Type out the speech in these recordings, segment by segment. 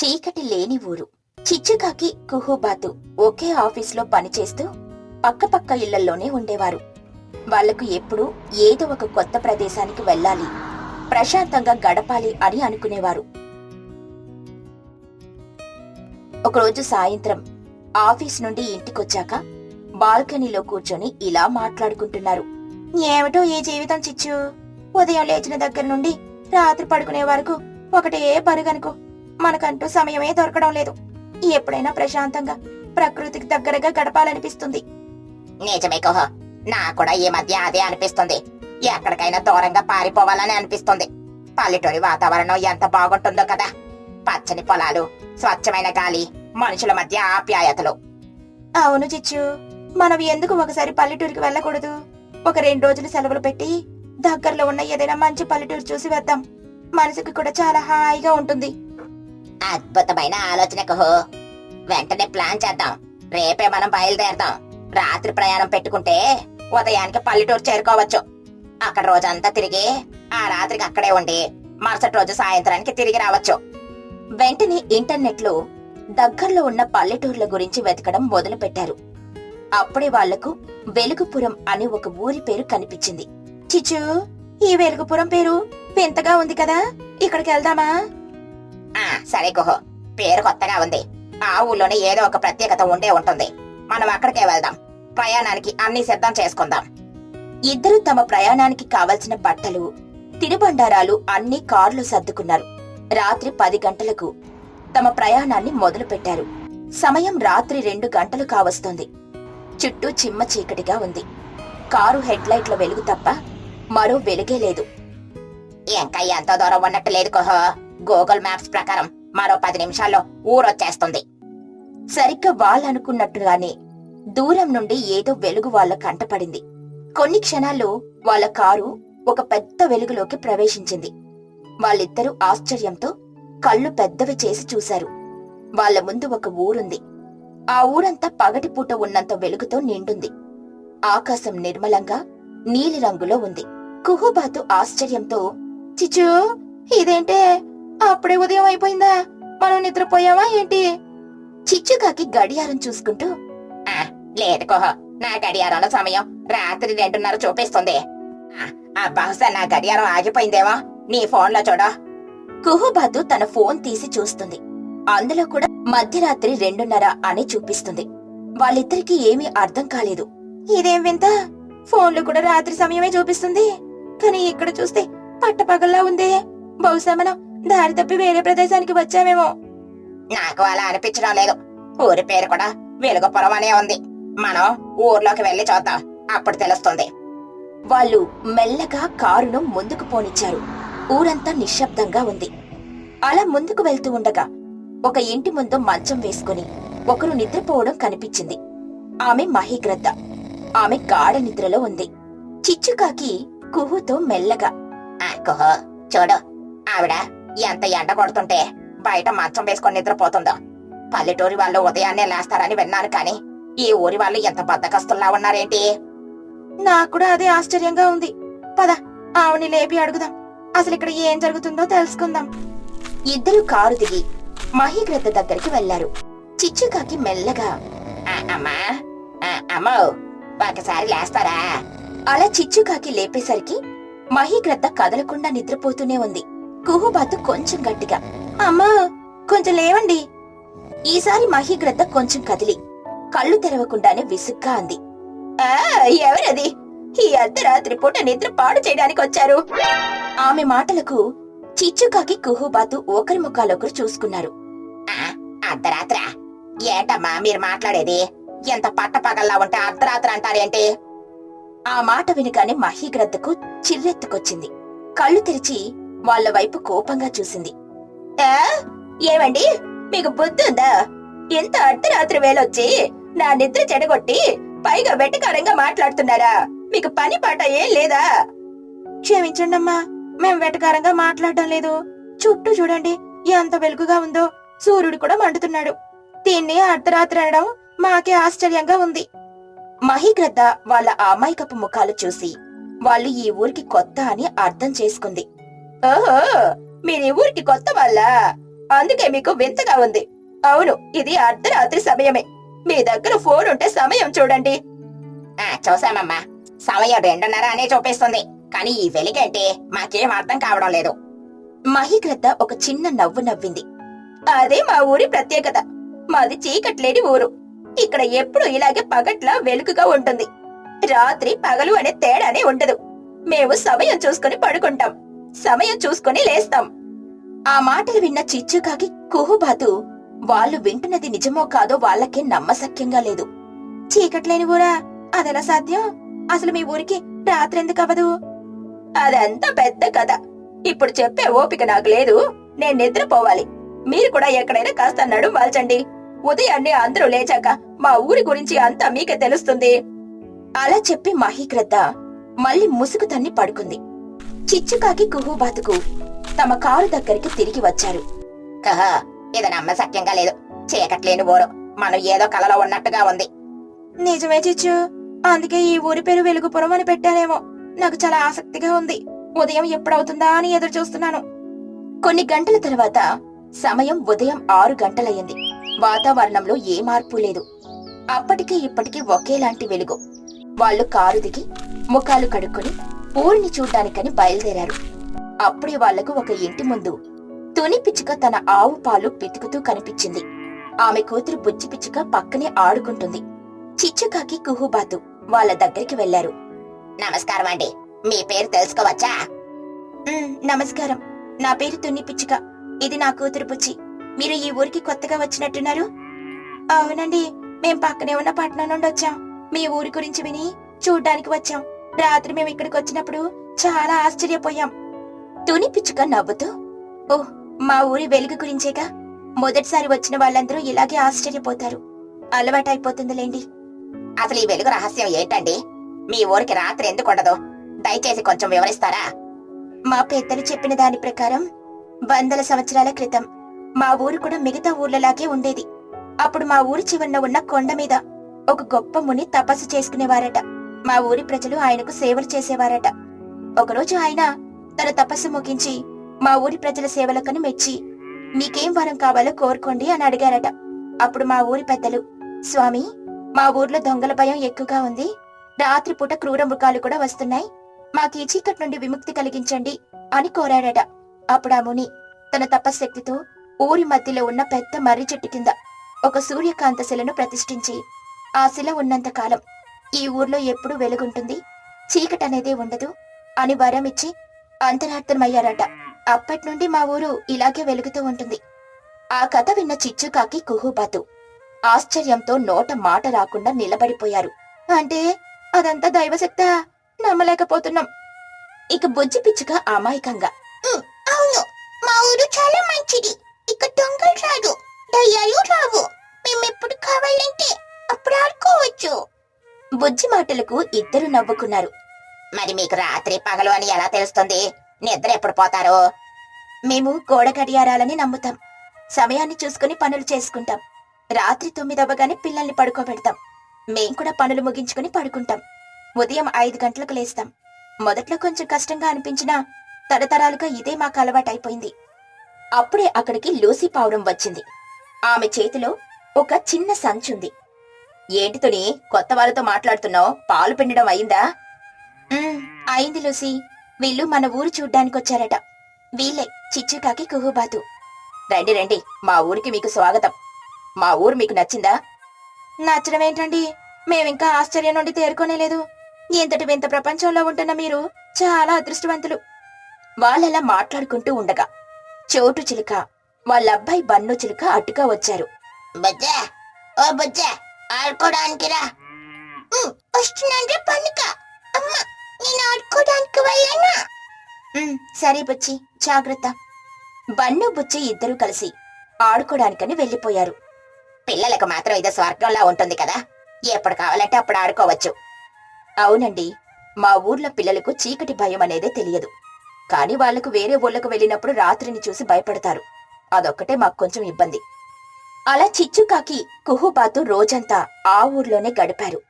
చీకటి లేని ఊరు. చిచ్చుకాకి కుహుబాతు ఒకే ఆఫీస్లో పనిచేస్తూ పక్కపక్క ఇళ్ళల్లోనే ఉండేవారు. వాళ్ళకు ఎప్పుడూ ఏదో ఒక కొత్త ప్రదేశానికి వెళ్ళాలి ప్రశాంతంగా గడపాలి అని అనుకునేవారు. ఒకరోజు సాయంత్రం ఆఫీస్ నుండి ఇంటికొచ్చాక బాల్కనీలో కూర్చొని ఇలా మాట్లాడుకుంటున్నారు. ఏమిటో ఈ జీవితం చిచ్చు? ఉదయం లేచిన దగ్గర నుండి రాత్రి పడుకునే వరకు ఒకటే పరుగనుకో. మనకంటూ సమయమే దొరకడం లేదు. ఎప్పుడైనా ప్రశాంతంగా ప్రకృతికి దగ్గరగా గడపాలనిపిస్తుంది. నిజమే కుహ. నా కూడా ఈ మధ్య అదే అనిపిస్తుంది. ఎక్కడికైనా దూరంగా పారిపోవాలని అనిపిస్తుంది. పల్లెటూరి వాతావరణం ఎంత బాగుంటుందో కదా. పచ్చని పొలాలు స్వచ్ఛమైన గాలి మనుషుల మధ్య ఆప్యాయతలు. అవును చిచ్చు. మనం ఎందుకు ఒకసారి పల్లెటూరికి వెళ్ళకూడదు? ఒక రెండు రోజులు సెలవులు పెట్టి దగ్గరలో ఉన్న ఏదైనా మంచి పల్లెటూరు చూసి వద్దాం. మనసుకి కూడా చాలా హాయిగా ఉంటుంది. అద్భుతమైన ఆలోచన కుహు వెంటనే ప్లాన్ చేద్దాం. రేపే మనం బయలుదేరదాం. రాత్రి ప్రయాణం పెట్టుకుంటే ఉదయానికి పల్లెటూరు చేరుకోవచ్చు. అక్కడ రోజంతా తిరిగి ఆ రాత్రికి అక్కడే ఉండి మరుసటి రోజు సాయంత్రానికి తిరిగి రావచ్చు. వెంటనే ఇంటర్నెట్లో దగ్గరలో ఉన్న పల్లెటూర్ల గురించి వెతకడం మొదలుపెట్టారు. అప్పుడే వాళ్ళకు వెలుగుపురం అని ఒక ఊరి పేరు కనిపించింది. చిచ్చు ఈ వెలుగుపురం పేరు వింతగా ఉంది కదా. ఇక్కడికి వెళ్దామా? సరే గుహ. పేరు కొత్తగా ఉంది. ఆ ఊళ్ళోనే ఏదో ఒక ప్రత్యేకత ఉండే ఉంటుంది. మనం అక్కడికే వెళ్దాం. ప్రయాణానికి అన్ని సిద్ధం చేసుకుందాం. ఇద్దరు తమ ప్రయాణానికి కావలసిన బట్టలు తినుబండారాలు అన్ని కార్లు సర్దుకున్నారు. రాత్రి పది గంటలకు తమ ప్రయాణాన్ని మొదలుపెట్టారు. సమయం రాత్రి రెండు గంటలు కావస్తుంది. చుట్టూ చిమ్మ చీకటిగా ఉంది. కారు హెడ్లైట్ల వెలుగు తప్ప మరో వెలుగే లేదు. ఇంకా ఎంతో దూరం ఉన్నట్టు లేదు కుహు గూగుల్ మ్యాప్స్ ప్రకారం మరో పది నిమిషాల్లో ఊరొచ్చేస్తుంది. సరిగ్గా వాళ్ళనుకున్నట్టుగానే దూరం నుండి ఏదో వెలుగు వాళ్ళ కంటపడింది కొన్ని క్షణాల్లో వాళ్ళ కారు ఒక పెద్ద వెలుగులోకి ప్రవేశించింది. వాళ్ళిద్దరూ ఆశ్చర్యంతో కళ్ళు పెద్దవి చేసి చూశారు. వాళ్ళ ముందు ఒక ఊరుంది. ఆ ఊరంతా పగటిపూట ఉన్నంత వెలుగుతో నిండుంది. ఆకాశం నిర్మలంగా నీలిరంగులో ఉంది. కుహుబాతు ఆశ్చర్యంతో చిచూ ఇదేంటే అప్పుడే ఉదయం అయిపోయిందా? మనం నిద్రపోయావా ఏంటి? చిచ్చుకాకి గడియారం చూసుకుంటూ ఆ, లేదు కుహు నా గడియారంలో సమయం రాత్రి రెండున్నర చూపిస్తుంది. ఆ, ఆ బహుశా నా గడియారం ఆగిపోయిందేమో. నీ ఫోన్లో చూడు. కుహుబాతు తన ఫోన్ తీసి చూస్తుంది. అందులో కూడా మధ్యరాత్రి రెండున్నర అని చూపిస్తుంది. వాళ్ళిద్దరికీ ఏమీ అర్థం కాలేదు. ఇదేం వింత? ఫోన్లు కూడా రాత్రి సమయమే చూపిస్తుంది. కానీ ఇక్కడ చూస్తే పట్టపగల్లా ఉందే. బహుశా మనం దారి తప్పి వేరే ప్రదేశానికి వచ్చామేమో. నాకు అలా అనిపించడం లేదు. ఊరి పేరు కూడా వెలుగుపురం అనే ఉంది. మనం ఊర్లోకి వెళ్ళి చూద్దాం. అప్పుడు తెలుస్తుంది. వాళ్ళు మెల్లగా కారును ముందుకు పోనిచ్చారు. ఊరంతా నిశ్శబ్దంగా ఉంది. అలా ముందుకు వెళ్తూ ఉండగా ఒక ఇంటి ముందు మంచం వేసుకుని ఒకరు నిద్రపోవడం కనిపించింది. ఆమె మహిగ్రద్ద. ఆమె గాఢ నిద్రలో ఉంది. చిచ్చుకాకి కుహుతో మెల్లగా కుహు చూడు ఆవిడ ఎంత ఎండ కొడుతుంటే బయట మంచం వేసుకొని నిద్రపోతుందో. పల్లెటూరి వాళ్ళు ఉదయాన్నే లేస్తారని విన్నాను కానీ ఈ ఊరి వాళ్ళు ఎంత బద్దకస్తుల్లా ఉన్నారేంటి? నాకు కూడా అదే ఆశ్చర్యంగా ఉంది. పద ఆవుని లేపి అడుగుదాం. అసలు ఇక్కడ ఏం జరుగుతుందో తెలుసుకుందాం. ఇద్దరు కారు దిగి మహిగ్రద్ద దగ్గరికి వెళ్ళారు చిచ్చుకాకి మెల్లగా అమ్మో ఒకసారి లేస్తారా? అలా చిచ్చుకాకి లేపేసరికి మహిగ్రద్ద కదలకుండా నిద్రపోతూనే ఉంది. కుహుబాతు కొంచెం గట్టిగా. అమ్మా కొంచెం లేవండి. ఈసారి మహిగ్రద్ద కొంచెం కదిలి. కళ్ళు తెరవకుండానే విసుగ్గా అంది. "ఆ, ఎవరది? ఈ అర్ధరాత్రి పూట నిద్ర పాడు చేయడానికి వచ్చారు. ఆమె మాటలకు చిచ్చుకాకి కుహుబాతు ఒకరి ముఖాలొకరు చూసుకున్నారు. ఆ, అర్ధరాత్రా? ఏంటమ్మా మీరు మాట్లాడేది? ఎంత పట్టపగల్లా ఉంటే అర్ధరాత్రి అంటారేంటి ఆ మాట వినగానే మహిగ్రద్దకు చిర్రెత్తుకొచ్చింది కళ్ళు తెరిచి వాళ్ళ వైపు కోపంగా చూసింది. ఏమండి? మీకు బుద్ధుందా ఎంత అర్ధరాత్రి వేలొచ్చి నా నిద్ర చెడగొట్టి పైగా వెటకారంగా మాట్లాడుతున్నారా? మీకు పని పాట ఏం లేదా? క్షమించండమ్మా మేం వెటకారంగా మాట్లాడడం లేదు. చుట్టూ చూడండి ఎంత వెలుగుగా ఉందో. సూర్యుడు కూడా మండుతున్నాడు. దీన్ని అర్ధరాత్రి అనడం మాకే ఆశ్చర్యంగా ఉంది. మహిగ్రద్ద వాళ్ళ అమాయకపు ముఖాలు చూసి వాళ్ళు ఈ ఊరికి కొత్త అని అర్థం చేసుకుంది. ఓహో మీరు ఈ ఊరికి కొత్త వాళ్ళ. అందుకే మీకు వింతగా ఉంది. అవును ఇది అర్ధరాత్రి సమయమే. మీ దగ్గర ఫోన్ ఉంటే సమయం చూడండి. ఆ చూసామమ్మా సమయం రెండున్నర అనే చూపిస్తుంది. కానీ ఈ వెలిగేంటి? మాకేం అర్థం కావడం లేదు. మహిగ్రద్ద ఒక చిన్న నవ్వు నవ్వింది. అదే మా ఊరి ప్రత్యేకత. మాది చీకట్లేని ఊరు. ఇక్కడ ఎప్పుడు ఇలాగే పగట్ల వెలుగుగా ఉంటుంది. రాత్రి పగలు అనే తేడానే ఉండదు. మేము సమయం చూసుకొని పడుకుంటాం. సమయం చూసుకుని లేస్తాం. ఆ మాటలు విన్న చిచ్చుకాకి కుహుబాతు వాళ్ళు వింటున్నది నిజమో కాదో వాళ్ళకే నమ్మశక్యంగా లేదు. చీకట్లేని ఊరా? అదెలా సాధ్యం? అసలు మీ ఊరికి రాత్రెందుకవదు అదంతా పెద్ద కథ. ఇప్పుడు చెప్పే ఓపిక నాకు లేదు. నేను నిద్రపోవాలి. మీరు కూడా ఎక్కడైనా కాస్త నడుం వాల్చండి. ఉదయాన్నే అందరూ లేచాక మా ఊరి గురించి అంతా మీకే తెలుస్తుంది. అలా చెప్పి మహీగ్రద్ద మళ్ళీ ముసుగు తన్ని పడుకుంది. చిచ్చుకాకి కుహుబాతుకు తమ కారు దగ్గరికి తిరిగి వచ్చారు. కహ ఇది నమ్మశక్యంగా లేదు. చీకట్లేని ఊరు. మనం ఏదో కలలో ఉన్నట్టుగా ఉంది. నిజమే చిచ్చు. అందుకే ఈ ఊరి పేరు వెలుగుపురం అని పెట్టారేమో నాకు చాలా ఆసక్తిగా ఉంది. ఉదయం ఎప్పుడవుతుందా అని ఎదురు చూస్తున్నాను. కొన్ని గంటల తర్వాత సమయం ఉదయం ఆరు గంటలయ్యింది. వాతావరణంలో ఏ మార్పు లేదు. అప్పటికి ఇప్పటికి ఒకేలాంటి వెలుగు. వాళ్ళు కారు దిగి ముఖాలు కడుక్కొని ఊరిని చూడ్డానికని బయలుదేరారు. అప్పుడే వాళ్ళకు ఒక ఇంటి ముందు తుని పిచ్చుక తన ఆవు పాలు పితుకుతూ కనిపించింది. ఆమె కూతురు బుజ్జి పిచ్చుక పక్కనే ఆడుకుంటుంది. చిచ్చుకాకి కుహుబాతు వాళ్ళ దగ్గరికి వెళ్ళారు నమస్కారం అండి. మీ పేరు తెలుసుకోవచ్చా? నమస్కారం. నా పేరు తున్ని పిచ్చుక. ఇది నా కూతురు బుజ్జి. మీరు ఈ ఊరికి కొత్తగా వచ్చినట్టున్నారు? అవునండి. మేం పక్కనే ఉన్న పట్టణం నుండి వచ్చాం. మీ ఊరి గురించి విని చూడ్డానికి వచ్చాం. రాత్రి మేము ఇక్కడికి వచ్చినప్పుడు చాలా ఆశ్చర్యపోయాం. తుని పిచ్చుక నవ్వుతూ ఓహ్ మా ఊరి వెలుగు గురించేగా? మొదటిసారి వచ్చిన వాళ్ళందరూ ఇలాగే ఆశ్చర్యపోతారు. అలవాటైపోతుందిలేండి. అసలు ఈ వెలుగు రహస్యం ఏంటండి? మీ ఊరికి రాత్రి ఎందుకు ఉండదు? దయచేసి కొంచెం వివరిస్తారా? మా పెద్దలు చెప్పిన దాని ప్రకారం వందల సంవత్సరాల క్రితం మా ఊరు కూడా మిగతా ఊర్లలాగే ఉండేది. అప్పుడు మా ఊరి చివరన ఉన్న కొండ మీద ఒక గొప్ప ముని తపస్సు చేసుకునేవారట. మా ఊరి ప్రజలు ఆయనకు సేవలు చేసేవారట. ఒకరోజు ఆయన తన తపస్సు ముగించి మా ఊరి ప్రజల సేవలకని మెచ్చి మీకేం వరం కావాలో కోరుకోండి అని అడిగారట. అప్పుడు మా ఊరి పెద్దలు స్వామి మా ఊర్లో దొంగల భయం ఎక్కువగా ఉంది. రాత్రిపూట క్రూర మృగాలు కూడా వస్తున్నాయి. మాకు ఈ చీకటి నుండి విముక్తి కలిగించండి అని కోరాడట అప్పుడు ఆ ముని తన తపశ్శక్తితో ఊరి మధ్యలో ఉన్న పెద్ద మర్రి చెట్టు కింద ఒక సూర్యకాంత శిలను ప్రతిష్ఠించి ఆ శిల ఉన్నంతకాలం ఈ ఊర్లో ఎప్పుడూ వెలుగుంటుంది. చీకటనేదే ఉండదు. అని వరం ఇచ్చి అంతరార్థమయ్యారట. అప్పటి నుండి మా ఊరు ఇలాగే వెలుగుతూ ఉంటుంది. ఆ కథ విన్న చిచ్చుకాకి కుహుబాతు ఆశ్చర్యంతో నోట మాట రాకుండా నిలబడిపోయారు. అంటే అదంతా దైవశక్త? నమ్మలేకపోతున్నాం. ఇక బొజ్జి పిచ్చుక అమాయకంగా. అవును. మా ఊరు చాలా మంచిది. ఇక దొంగలు రాదు దయ్యాలు రావు. మేమెప్పుడు కావాలంటే అప్పుడు ఆడుకోవచ్చు. బుజ్జి మాటలకు ఇద్దరు నవ్వుకున్నారు. మరి మీకు రాత్రి పగలు అని ఎలా తెలుస్తుంది? నిద్ర ఎప్పుడు పోతారు? మేము గోడ గడియారాలని నమ్ముతాం. సమయాన్ని చూసుకుని పనులు చేసుకుంటాం. రాత్రి తొమ్మిదవ్వగానే పిల్లల్ని పడుకోబెడతాం. మేం కూడా పనులు ముగించుకుని పడుకుంటాం. ఉదయం ఐదు గంటలకు లేస్తాం. మొదట్లో కొంచెం కష్టంగా అనిపించినా తరతరాలుగా ఇదే మాకు అలవాటైపోయింది. అప్పుడే అక్కడికి లూసీ పావురం వచ్చింది. ఆమె చేతిలో ఒక చిన్న సంచుంది. ఏంటితోని కొత్త వాళ్ళతో మాట్లాడుతున్నావు? పాలు పిండడం అయిందా? అయింది లూసీ. వీళ్ళు మన ఊరు చూడ్డానికి వచ్చారట. వీళ్ళే చిచ్చుకాకి కుహుబాతు. రండి రండి. మా ఊరికి మీకు స్వాగతం. మా ఊరు మీకు నచ్చిందా? నచ్చడం ఏంటండి మేమింకా ఆశ్చర్యం నుండి తేరుకోనేలేదు. ఇంతటి వింత ప్రపంచంలో ఉంటున్న మీరు చాలా అదృష్టవంతులు. వాళ్ళలా మాట్లాడుకుంటూ ఉండగా చోటు చిలుక వాళ్ళ అబ్బాయి బన్ను చిలుక అడ్డుగా వచ్చారు. బుజ్జా! ఓ బుజ్జా! ఆడుకోవడానికి రా వస్తున్నాంటే పండుగ. అమ్మ నేను ఆడుకోవడానికి వెళ్ళానా సరే బుచ్చి జాగ్రత్త. బన్ను బుచ్చి ఇద్దరూ కలిసి ఆడుకోవడానికని వెళ్ళిపోయారు. పిల్లలకు మాత్రం ఇది స్వర్గంలా ఉంటుంది కదా. ఎప్పుడు కావాలంటే అప్పుడు ఆడుకోవచ్చు. అవునండి మా ఊర్లో పిల్లలకు చీకటి భయం అనేదే తెలియదు. కానీ వాళ్ళకు వేరే ఊళ్ళకు వెళ్ళినప్పుడు రాత్రిని చూసి భయపడతారు. అదొక్కటే మాకు కొంచెం ఇబ్బంది. అలా చిచ్చుకాకి కుహుబాతు రోజంతా ఆ ఊర్లోనే గడిపారు.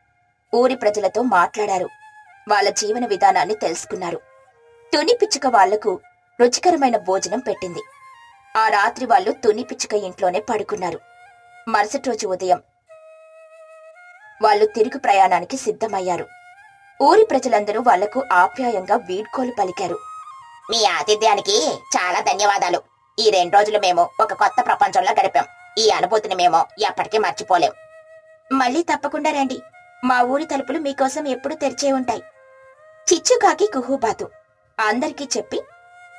ఊరి ప్రజలతో మాట్లాడారు. వాళ్ళ జీవన విధానాన్ని తెలుసుకున్నారు. తుని పిచ్చుక వాళ్ళకు రుచికరమైన భోజనం పెట్టింది. ఆ రాత్రి వాళ్ళు తుని పిచ్చుక ఇంట్లోనే పడుకున్నారు. మరుసటి రోజు ఉదయం వాళ్ళు తిరుగు ప్రయాణానికి సిద్ధమయ్యారు. ఊరి ప్రజలందరూ వాళ్ళకు ఆప్యాయంగా వీడ్కోలు పలికారు. మీ ఆతిథ్యానికి చాలా ధన్యవాదాలు. ఈ రెండు రోజులు మేము ఒక కొత్త ప్రపంచంలో గడిపాం. ఈ అనుభూతిని మేము ఎప్పటికీ మర్చిపోలేం. మళ్ళీ తప్పకుండా రండి. మా ఊరి తలుపులు మీకోసం ఎప్పుడూ తెరిచే ఉంటాయి. చిచ్చుకాకి కుహూబాతు అందరికీ చెప్పి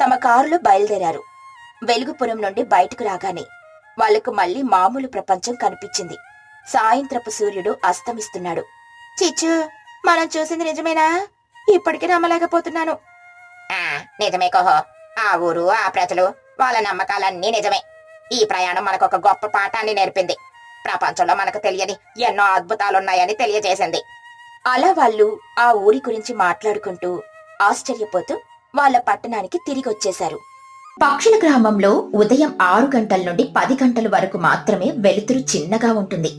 తమ కారులో బయలుదేరారు. వెలుగుపురం నుండి బయటకు రాగానే వాళ్ళకు మళ్ళీ మామూలు ప్రపంచం కనిపించింది. సాయంత్రపు సూర్యుడు అస్తమిస్తున్నాడు. చిచ్చు మనం చూసింది నిజమేనా? ఇప్పటికీ నమ్మలేకపోతున్నాను. ఆ నిజమే కోహో. ఆ ఊరు ఆ ప్రజలు వాళ్ళ నమ్మకాలన్నీ నిజమే. ఈ ప్రయాణం మనకు ఒక గొప్ప పాఠాన్ని నేర్పింది. ప్రపంచంలో మనకు తెలియని ఎన్నో అద్భుతాలున్నాయని తెలియజేసింది. అలా వాళ్ళు ఆ ఊరి గురించి మాట్లాడుకుంటూ ఆశ్చర్యపోతూ వాళ్ళ పట్టణానికి తిరిగొచ్చేశారు. పక్షుల గ్రామంలో ఉదయం ఆరు గంటల నుండి పది గంటల వరకు మాత్రమే వెలుతురు చిన్నగా ఉంటుంది.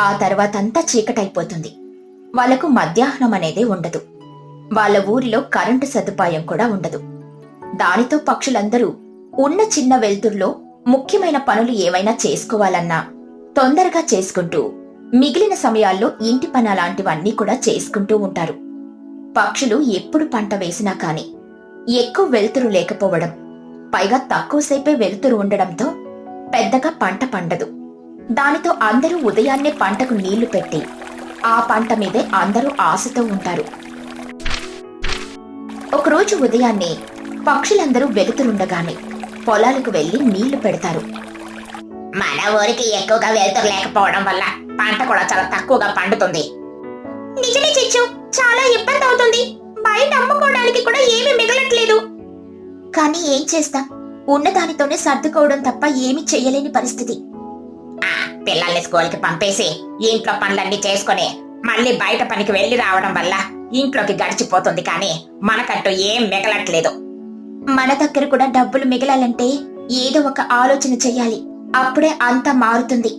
ఆ తర్వాతంతా చీకటైపోతుంది. వాళ్ళకు మధ్యాహ్నం అనేది ఉండదు. వాళ్ళ ఊరిలో కరెంటు సదుపాయం కూడా ఉండదు. దానితో పక్షులందరూ ఉన్న చిన్న వెలుతురులో ముఖ్యమైన పనులు ఏమైనా చేసుకోవాలన్నా తొందరగా చేసుకుంటూ మిగిలిన సమయాల్లో ఇంటి పని అలాంటివన్నీ కూడా చేసుకుంటూ ఉంటారు. పక్షులు ఎప్పుడు పంట వేసినా కానీ ఎక్కువ వెలుతురు లేకపోవడం పైగా తక్కువసేపే వెలుతురు ఉండడంతో పెద్దగా పంట పండదు. దానితో అందరూ ఉదయాన్నే పంటకు నీళ్ళు పెట్టి ఆ పంట మీదే అందరూ ఆశతో ఉంటారు. ఒకరోజు ఉదయాన్నే పక్షులందరూ వెలుతురుండగానే పొలాలకు వెళ్ళి నీళ్ళు పెడతారు. మన ఊరికి ఎక్కువగా వెళ్తురు లేకపోవడం వల్ల పంట కూడా చాలా తక్కువగా పండుతుంది. నిజమే చిచ్చు చాలా ఇబ్బంది అవుతుంది. బయట అమ్ముకోవడానికి కూడా ఏమీ మిగలట్లేదు. కానీ ఏం చేస్తాం? ఉన్నదానితోనే సర్దుకోవడం తప్ప ఏమీ చెయ్యలేని పరిస్థితి. పిల్లల్ని స్కూల్కి పంపేసి ఇంట్లో పనులన్నీ చేసుకుని మళ్ళీ బయట పనికి వెళ్ళి రావడం వల్ల ఇంట్లోకి గడిచిపోతుంది కానీ మనకంటూ ఏం మిగలట్లేదు. మన దగ్గర కూడా డబ్బులు మిగలాలంటే ఏదో ఒక ఆలోచన చెయ్యాలి. అప్పుడే అంతా మారుతుంది.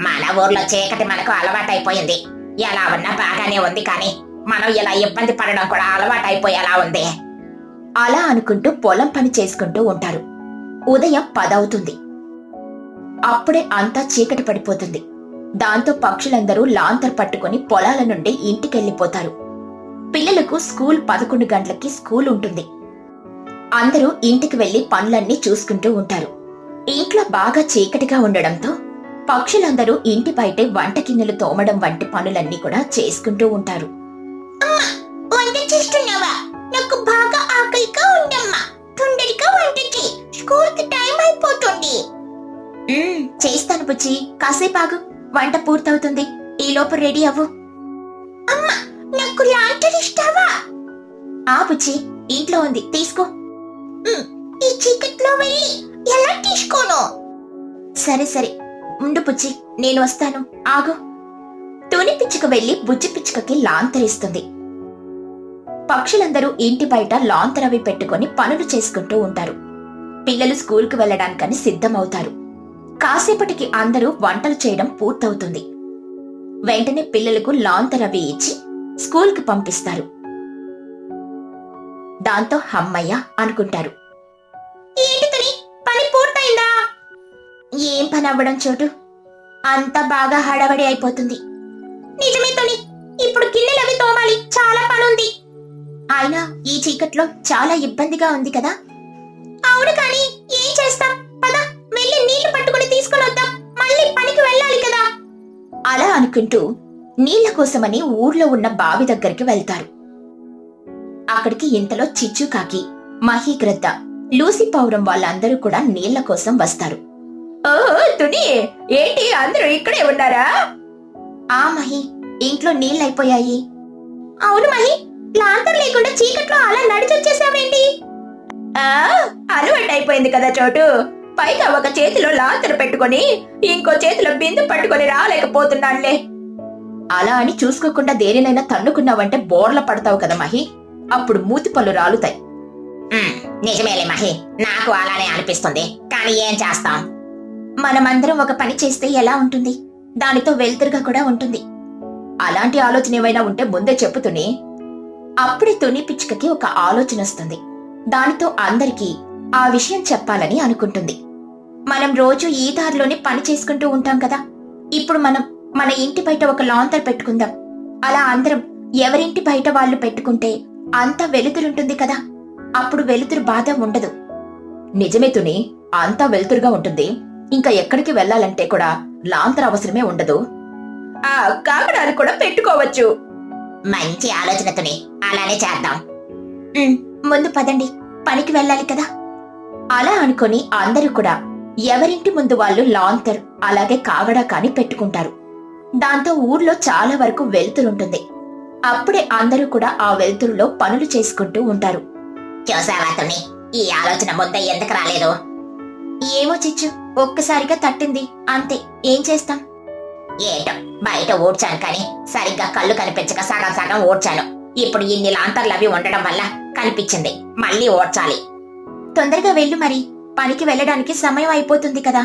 మన ఊర్లో చీకటి మనకు అలవాటైపోయింది. ఎలా ఉన్నా బాగానే ఉంది కానీ మనం ఇలా ఇబ్బంది పడడం కూడా అలవాటైపోయేలా ఉంది. అలా అనుకుంటూ పొలం పని చేసుకుంటూ ఉంటారు. ఉదయం పదవుతుంది. అప్పుడే అంతా చీకటి పడిపోతుంది. దాంతో పక్షులందరూ లాంతర్ పట్టుకుని పొలాల నుండి ఇంటికెళ్ళిపోతారు పిల్లలకు స్కూల్ పదకొండు గంటలకి స్కూల్ ఉంటుంది. అందరూ ఇంటికి వెళ్ళి పనులన్నీ చూసుకుంటూ ఉంటారు. ఇంట్లో బాగా చీకటిగా ఉండడంతో పక్షులందరూ ఇంటి బయటే వంట గిన్నెలు తోమడం వంటి పనులన్నీ కూడా చేసుకుంటూ ఉంటారు. వంట చేస్తున్నావా? నాకు బాగా ఆకలిగా ఉందమ్మా. తొందరగా వంట చేయి. స్కూల్కి టైం అయిపోతుంది. చేస్తాను బుజ్జి. కాసేపు ఆగు. వంట పూర్తవుతుంది. ఈ లోపు రెడీ అవ్వు. అమ్మా నాకు లాంటర్ ఇస్తావా ఆ బుజ్జి ఇంట్లో ఉంది. తీసుకో. ఈ చీకట్లో వెళ్ళి ఎలా తీసుకోను? సరే సరే. ఉండు బుజ్జి నేను వస్తాను. ఆగు. తుని పిచ్చుక వెళ్ళి బుజ్జి పిచ్చుకకి లాంతరిస్తుంది పక్షులందరూ ఇంటి బయట లాంతరవి పెట్టుకుని పనులు చేసుకుంటూ ఉంటారు. పిల్లలు స్కూల్కి వెళ్ళడానికని సిద్ధమవుతారు. కాసేపటికి అందరూ వంటలు చేయడం పూర్తవుతుంది. వెంటనే పిల్లలకు లాంతరవి ఇచ్చి స్కూల్కి పంపిస్తారు. దాంతో హమ్మయ్య అనుకుంటారు. పని పూర్తయిందా? ఏం పని అవ్వడం చోటు? అంత బాగా హడావడి అయిపోతుంది. నిజమే తొలి ఇప్పుడు గిన్నెలవి తోమాలి చాలా పనుంది. అయినా ఈ చీకట్లో చాలా ఇబ్బందిగా ఉంది కదా? అవును కానీ ఏం చేస్తాం? పద వెళ్ళి నీళ్ళు పట్టుకుని తీసుకుని వద్దాం. మళ్ళీ పనికి వెళ్ళాలి కదా? అలా అనుకుంటూ నీళ్ళ కోసమని ఊర్లో ఉన్న బావి దగ్గరికి వెళ్తారు. అక్కడికి ఇంతలో చిచ్చు కాకి మహీగ్రద్ద లూసి పౌరం వాళ్ళందరూ కూడా నీళ్ళ కోసం వస్తారు. ఓ తుని ఏంటి అందరూ ఇక్కడే ఉన్నారా? ఆ మహి ఇంట్లో నీళ్ళైపోయాయి. అవును మహి లాంతర్ లేకుండా చీకట్లో అలా నడిచొచ్చేసావేంటి? ఆ అలవాటు అయిపోయింది కదా చోటు. పైగా ఒక చేతిలో లాంతర్ పెట్టుకొని ఇంకో చేతిలో బిందు పట్టుకొని రాలేకపోతున్నానులే. అలా అని చూసుకోకుండా దేనినైనా తన్నుకున్నావంటే బోర్ల పడతావు కదా మహి. అప్పుడు మూతి పళ్ళు రాలుతాయి. నిజమేలే మహి. నాకు అలానే అనిపిస్తుంది. కానీ ఏం చేస్తాం? మనమందరం ఒక పని చేస్తే ఎలా ఉంటుంది? దానితో వెలుతురుగా కూడా ఉంటుంది. అలాంటి ఆలోచన ఏమైనా ఉంటే ముందే చెప్పుతుని అప్పుడే తుని పిచ్చుకకి ఒక ఆలోచన వస్తుంది. దానితో అందరికీ ఆ విషయం చెప్పాలని అనుకుంటుంది. మనం రోజు ఈ దారిలోనే పని చేసుకుంటూ ఉంటాం కదా. ఇప్పుడు మనం మన ఇంటి బయట ఒక లాంతర్ పెట్టుకుందాం. అలా అందరం ఎవరింటి బయట వాళ్ళు పెట్టుకుంటే అంతా వెలుతురుంటుంది కదా. అప్పుడు వెలుతురు బాధ ఉండదు. నిజమే తుని అంతా వెలుతురుగా ఉంటుంది. ఇంకా ఎక్కడికి వెళ్ళాలంటే కూడా లాంతర్ అవసరమే ఉండదు. ఆ కాకడాలు కూడా పెట్టుకోవచ్చు. మంచి ఆలోచనతోనే అలానే చేద్దాం. ముందు పదండి పనికి వెళ్ళాలి కదా. అలా అనుకొని అందరూ కూడా ఎవరింటి ముందు వాళ్ళు లాంతర్ అలాగే కాగడా కాని పెట్టుకుంటారు. దాంతో ఊర్లో చాలా వరకు వెలుతురుంటుంది. అప్పుడే అందరూ కూడా ఆ వెలుతురులో పనులు చేసుకుంటూ ఉంటారు. చూసావా తుని ఈ ఆలోచన ముద్ద ఎందుకు రాలేదు? ఏమో చిచ్చు ఒక్కసారిగా తట్టింది. అంతే ఏం చేస్తాం? ఏటో బయట ఊడ్చాను కానీ సరిగ్గా కళ్ళు కనిపించక సగం సగం ఊడ్చాను. ఇప్పుడు ఇన్ని లాంతర్లు అవి ఉండడం వల్ల కనిపించింది. మళ్ళీ ఓడ్చాలి తొందరగా వెళ్ళు మరి. పనికి వెళ్ళడానికి సమయం అయిపోతుంది కదా.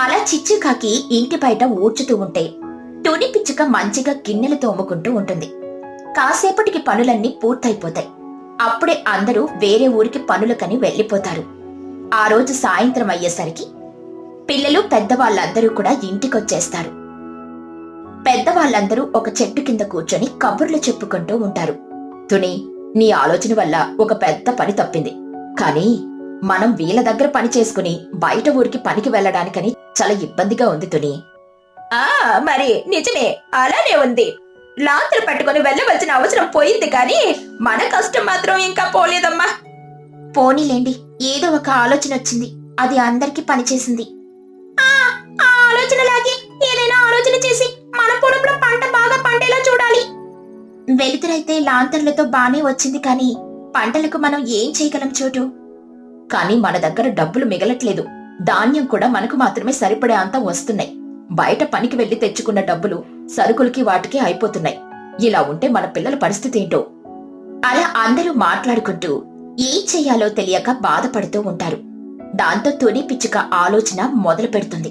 అలా చిచ్చుకాకి ఇంటి బయట ఊడ్చుతూ ఉంటే తుని పిచ్చుక మంచిగా గిన్నెలు తోముకుంటూ ఉంటుంది. కాసేపటికి పనులన్నీ పూర్తయిపోతాయి. అప్పుడే అందరూ వేరే ఊరికి పనులకని వెళ్ళిపోతారు. ఆ రోజు సాయంత్రం అయ్యేసరికి పిల్లలు పెద్దవాళ్ళందరూ కూడా ఇంటికొచ్చేస్తారు. పెద్దవాళ్ళందరూ ఒక చెట్టు కింద కూర్చొని కబుర్లు చెప్పుకుంటూ ఉంటారు. తుని నీ ఆలోచన వల్ల ఒక పెద్ద పని తప్పింది. కానీ మనం వీళ్ళ దగ్గర పని చేసుకుని బయట ఊరికి పనికి వెళ్ళడానికని చాలా ఇబ్బందిగా ఉంది తుని. ఆ మరి నిజమే అలానే ఉంది. లాంతరు పట్టుకుని వెళ్ళవలసిన అవసరం పోయింది కానీ మన కష్టం మాత్రం ఇంకా పోలేదమ్మా. పోనీలేండి ఏదో ఒక ఆలోచన వచ్చింది అది అందరికీ పనిచేసింది. ఆ ఆ ఆలోచనలాగే ఏదైనా ఆలోచన చేసి మన పొలంలో పంట బాగా పండేలా చూడాలి. వెలుతురైతే లాంతర్లతో బానే వచ్చింది కానీ పంటలకు మనం ఏం చేయగలం చోటు? కానీ మన దగ్గర డబ్బులు మిగలట్లేదు ధాన్యం కూడా మనకు మాత్రమే సరిపడే అంత వస్తున్నాయి. బయట పనికి వెళ్ళి తెచ్చుకున్న డబ్బులు సరుకులకి వాటికి అయిపోతున్నాయి. ఇలా ఉంటే మన పిల్లల పరిస్థితి ఏంటో? అలా అందరూ మాట్లాడుకుంటూ ఏం చెయ్యాలో తెలియక బాధపడుతూ ఉంటారు. దాంతో తుని పిచ్చుక ఆలోచన మొదలు పెడుతుంది.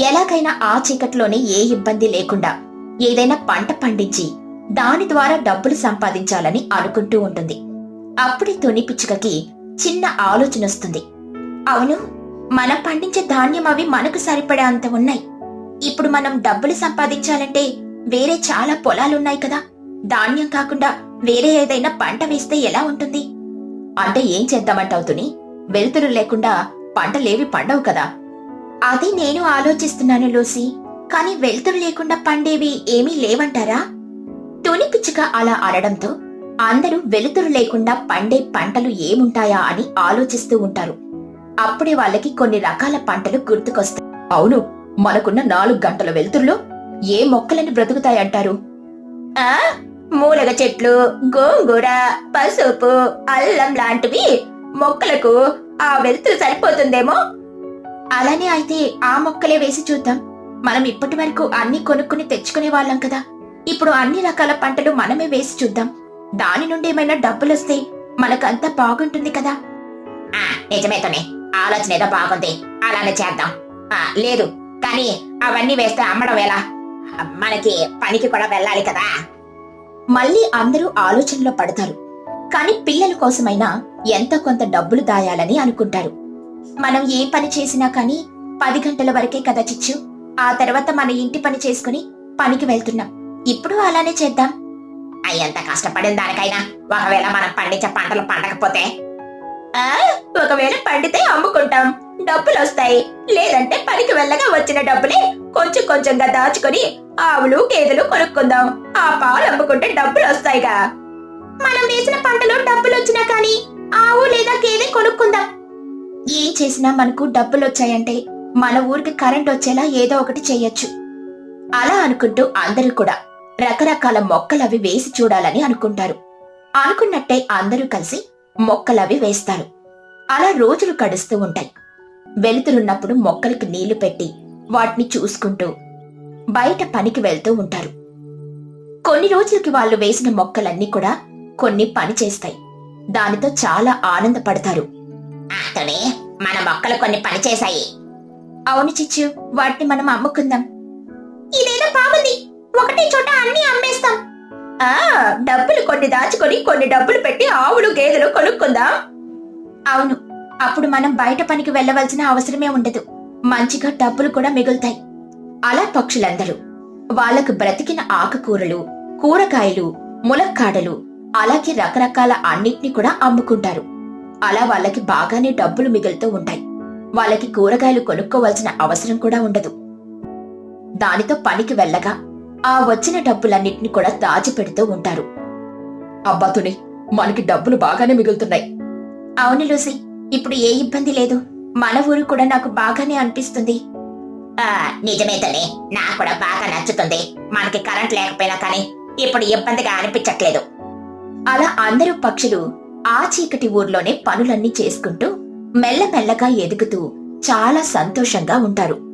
ఎలాగైనా ఆ చీకట్లోనే ఏ ఇబ్బంది లేకుండా ఏదైనా పంట పండించి దాని ద్వారా డబ్బులు సంపాదించాలని అనుకుంటూ ఉంటుంది. అప్పుడే తుని పిచ్చుకకి చిన్న ఆలోచన వస్తుంది. అవును మనం పండించే ధాన్యం అవి మనకు సరిపడే అంత ఉన్నాయి. ఇప్పుడు మనం డబ్బులు సంపాదించాలంటే వేరే చాలా పొలాలున్నాయి కదా. ధాన్యం కాకుండా వేరే ఏదైనా పంట వేస్తే ఎలా ఉంటుంది? అంటే ఏం చేద్దామంటావు తుని? వెలుతురు లేకుండా పంటలేవి పండవు కదా. అది నేను ఆలోచిస్తున్నాను లూసి. కానీ వెలుతురు లేకుండా పండేవి ఏమీ లేవంటారా? తుని పిచ్చుక అలా అనడంతో అందరూ వెలుతురు లేకుండా పండే పంటలు ఏముంటాయా అని ఆలోచిస్తూ ఉంటారు. అప్పుడే వాళ్ళకి కొన్ని రకాల పంటలు గుర్తుకొస్తాయి. అవును మనకున్న నాలుగు గంటల వెలుతురులో ఏ మొక్కలని బ్రతుకుతాయంటారు ఆ? మూలగ చెట్లు గోంగూర పసుపు అల్లం లాంటివి మొక్కలకు ఆ వెలుతురు సరిపోతుందేమో? అలానే అయితే ఆ మొక్కలే వేసి చూద్దాం. మనం ఇప్పటి వరకు అన్ని కొనుక్కుని తెచ్చుకునే వాళ్ళం కదా. ఇప్పుడు అన్ని రకాల పంటలు మనమే వేసి చూద్దాం. దాని నుండి ఏమైనా డబ్బులొస్తే మనకంతా బాగుంటుంది కదా. ఆ నిజమే ఆలోచన ఏదో బాగుంది. అలానే చేద్దాం. లేదు. కానీ అవన్నీ వేస్తే అమ్మడం ఎలా? మనకి పనికి కూడా వెళ్ళాలి కదా. మళ్ళీ అందరూ ఆలోచనలో పడతారు. కాని పిల్లల కోసమైనా ఎంత కొంత డబ్బులు దాయాలని అనుకుంటారు. మనం ఏ పని చేసినా కానీ పది గంటల వరకే కదా చిచ్చు. ఆ తర్వాత మన ఇంటి పని చేసుకుని పనికి వెళ్తున్నాం. ఇప్పుడు అలానే చేద్దాం. అయ్యంత కష్టపడిన దానికైనా ఒకవేళ మనం పండించే పంటలు పండకపోతే? ఆ? ఒకవేళ పండితే అమ్ముకుంటాం. డబ్బులు వస్తాయి లేదంటే పనికి వెళ్ళగా వచ్చిన డబ్బులే కొంచెం కొంచెంగా దాచుకొని ఆవులు గేదెలు కొనుక్కుందాం. ఆ పాలు అమ్ముకుంటే డబ్బులు వస్తాయిగా మనం వేసిన పంటలో డబ్బులు వచ్చినా కానీ ఆవు లేదా గేదె కొనుక్కుందాం. ఏం చేసినా మనకు డబ్బులు వచ్చాయంటే మన ఊరికి కరెంట్ వచ్చేలా ఏదో ఒకటి చెయ్యొచ్చు అలా అనుకుంటూ అందరూ కూడా రకరకాల మొక్కలవి వేసి చూడాలని అనుకుంటారు. అనుకున్నట్టే అందరూ కలిసి మొక్కలవి వేస్తారు. అలా రోజులు గడుస్తూ ఉంటాయి. వెలుతురున్నప్పుడు మొక్కలకి నీళ్ళు పెట్టి వాటిని చూసుకుంటూ బయట పనికి వెళ్తూ ఉంటారు. కొన్ని రోజులకి వాళ్ళు వేసిన మొక్కలన్నీ కూడా కొన్ని పని చేస్తాయి. దానితో చాలా ఆనందపడతారు. మన మొక్కలు కొన్ని పని చేశాయి. అవును చిచ్చు వాటిని మనం అమ్ముకుందాం. ఇదేదో బాగుంది ఒకటే చోట అన్ని అమ్మేస్తాం. ఆ డబ్బులు కొన్ని దాచుకొని కొన్ని డబ్బులు పెట్టి ఆవులు గేదెలు కొనుక్కుందాం. అవును అప్పుడు మనం బయట పనికి వెళ్ళవలసిన అవసరమే ఉండదు. మంచిగా డబ్బులు కూడా మిగులుతాయి. అలా పక్షులందరూ వాళ్ళకు బ్రతికిన ఆకుకూరలు కూరగాయలు ములక్కాడలు అలాగే రకరకాల అన్నిటిని కూడా అమ్ముకుంటారు. అలా వాళ్ళకి బాగానే డబ్బులు మిగులుతూ ఉంటాయి. వాళ్ళకి కూరగాయలు కొనుక్కోవలసిన అవసరం కూడా ఉండదు. దానితో పనికి వెళ్ళగా ఆ వచ్చిన డబ్బులన్నిటిని కూడా దాచిపెడుతూ ఉంటారు. అబ్బాతుని మనకి డబ్బులు బాగానే మిగులుతున్నాయి. అవును లూసీ. ఇప్పుడు ఏ ఇబ్బంది లేదు. మన ఊరు కూడా నాకు బాగానే అనిపిస్తుంది. ఆ నిజమే తల్లి. నాకు కూడా బాగా నచ్చుతుంది. మనకి కరెంట్ లేకపోయినా కానీ ఇప్పుడు ఇబ్బందిగా అనిపించట్లేదు. అలా అందరూ పక్షులు ఆ చీకటి ఊర్లోనే పనులన్నీ చేసుకుంటూ మెల్లమెల్లగా ఎదుగుతూ చాలా సంతోషంగా ఉంటారు.